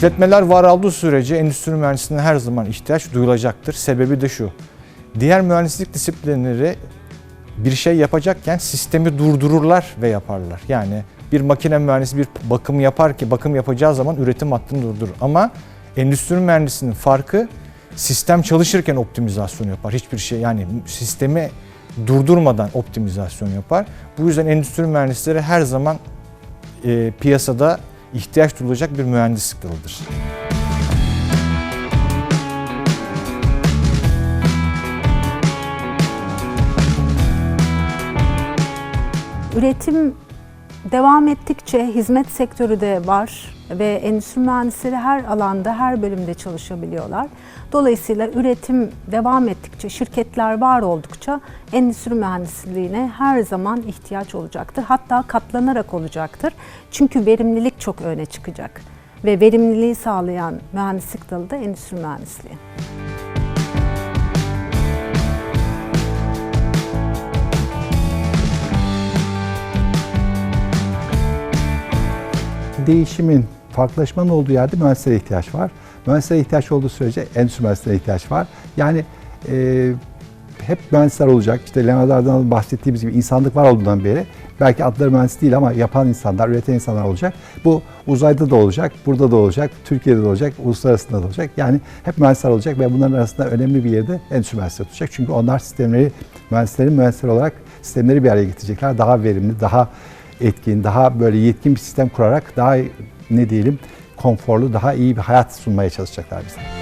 İşletmeler var olduğu sürece endüstri mühendisliğine her zaman ihtiyaç duyulacaktır. Sebebi de şu. Diğer mühendislik disiplinleri bir şey yapacakken sistemi durdururlar ve yaparlar. Yani bir makine mühendisi bir bakım yapar ki bakım yapacağı zaman üretim hattını durdurur. Ama endüstri mühendisinin farkı sistem çalışırken optimizasyon yapar. Hiçbir şey yani sistemi durdurmadan optimizasyon yapar. Bu yüzden endüstri mühendisleri her zaman e, piyasada ihtiyaç duyulacak bir mühendislik dalıdır. Üretim devam ettikçe hizmet sektörü de var ve endüstri mühendisleri her alanda, her bölümde çalışabiliyorlar. Dolayısıyla üretim devam ettikçe, şirketler var oldukça endüstri mühendisliğine her zaman ihtiyaç olacaktır. Hatta katlanarak olacaktır. Çünkü verimlilik çok öne çıkacak ve verimliliği sağlayan mühendislik dalı da endüstri mühendisliği. Değişimin, farklılaşmanın olduğu yerde mühendislere ihtiyaç var. Mühendislere ihtiyaç olduğu sürece endüstri mühendislerine ihtiyaç var. Yani e, hep mühendisler olacak. İşte Leonardo'dan bahsettiğimiz gibi insanlık var olduğundan beri belki adları mühendis değil ama yapan insanlar, üreten insanlar olacak. Bu uzayda da olacak, burada da olacak, Türkiye'de de olacak, uluslararası da olacak. Yani hep mühendisler olacak ve bunların arasında önemli bir yerde endüstri mühendisleri tutacak. Çünkü onlar sistemleri, mühendislerin mühendisler olarak sistemleri bir araya getirecekler. Daha verimli, daha etkin, daha böyle yetkin bir sistem kurarak daha ne diyelim konforlu, daha iyi bir hayat sunmaya çalışacaklar bize.